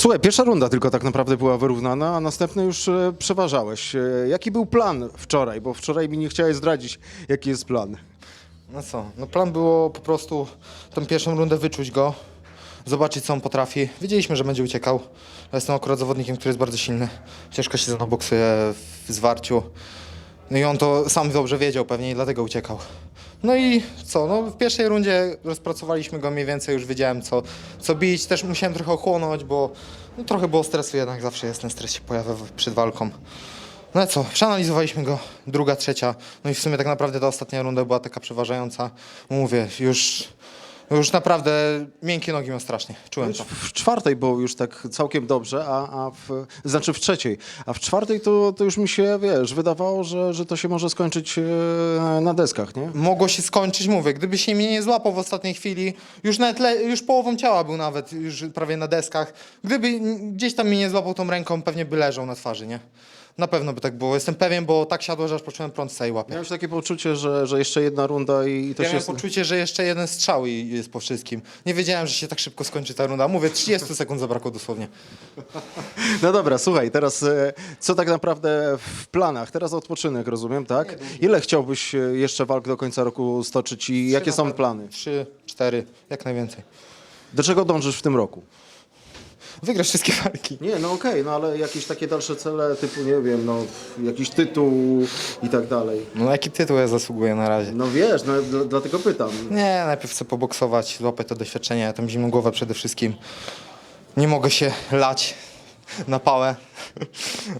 Słuchaj, pierwsza runda tylko tak naprawdę była wyrównana, a następne już e, przeważałeś. E, Jaki był plan wczoraj? Bo wczoraj mi nie chciałeś zdradzić, jaki jest plan. No co, no plan było po prostu tą pierwszą rundę wyczuć go, zobaczyć co on potrafi. Wiedzieliśmy, że będzie uciekał. Ja jestem akurat zawodnikiem, który jest bardzo silny. Ciężko się ze mną boksuje w zwarciu. No i on to sam dobrze wiedział pewnie i dlatego uciekał. No i co, no w pierwszej rundzie rozpracowaliśmy go mniej więcej, już wiedziałem co, co bić. Też musiałem trochę ochłonąć, bo no, trochę było stresu jednak, zawsze jest ten stres się pojawia przed walką. No co, przeanalizowaliśmy go, druga, trzecia, no i w sumie tak naprawdę ta ostatnia runda była taka przeważająca. Mówię, już, już naprawdę miękkie nogi miał strasznie, czułem to. W czwartej było już tak całkiem dobrze, a, a w, znaczy w trzeciej, a w czwartej to, to już mi się, wiesz, wydawało, że, że to się może skończyć e, na deskach, nie? Mogło się skończyć, mówię, gdyby się mnie nie złapał w ostatniej chwili, już nawet le, już połową ciała był nawet, już prawie na deskach. Gdyby gdzieś tam mnie nie złapał tą ręką, pewnie by leżał na twarzy, nie? Na pewno by tak było, jestem pewien, bo tak siadło, że aż poczułem prąd w całej łapie. Miałeś takie poczucie, że, że jeszcze jedna runda i, i to Ja miałem poczucie, że jeszcze jeden strzał i jest po wszystkim. Nie wiedziałem, że się tak szybko skończy ta runda. Mówię, 30 sekund zabrakło dosłownie. No dobra, słuchaj, teraz e, co tak naprawdę w planach? Teraz odpoczynek, rozumiem, tak? Ile chciałbyś e, jeszcze walk do końca roku stoczyć i jakie są plany? Trzy, cztery, jak najwięcej. Do czego dążysz w tym roku? Wygrasz wszystkie walki. Nie, no okej, no ale jakieś takie dalsze cele typu, nie wiem, no jakiś tytuł i tak dalej. No na jaki tytuł ja zasługuję na razie? No wiesz, no dla- dlatego pytam. Nie, najpierw chcę poboksować, złapać to doświadczenie, ja tą zimną głowę przede wszystkim. Nie mogę się lać na pałę,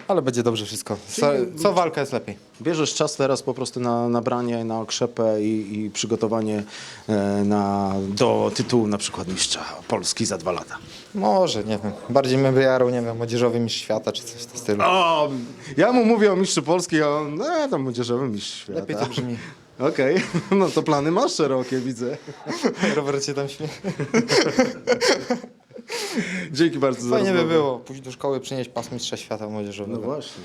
ale będzie dobrze wszystko. Co, co walka jest lepiej. Bierzesz czas teraz po prostu na nabranie, na okrzepę i, i przygotowanie e, na, do tytułu na przykład mistrza Polski za dwa lata. Może, nie wiem, bardziej mnie by jarał, nie wiem, młodzieżowy mistrz świata czy coś w tym stylu. O, ja mu mówię o mistrzu Polski, a on, no tam młodzieżowy mistrz świata. Lepiej to brzmi. Okej, no to plany masz szerokie, widzę. Robert się tam śmieje. Dzięki bardzo za Fajnie by rozmowę. było pójść do szkoły, przynieść pas mistrza świata młodzieżowego. No właśnie.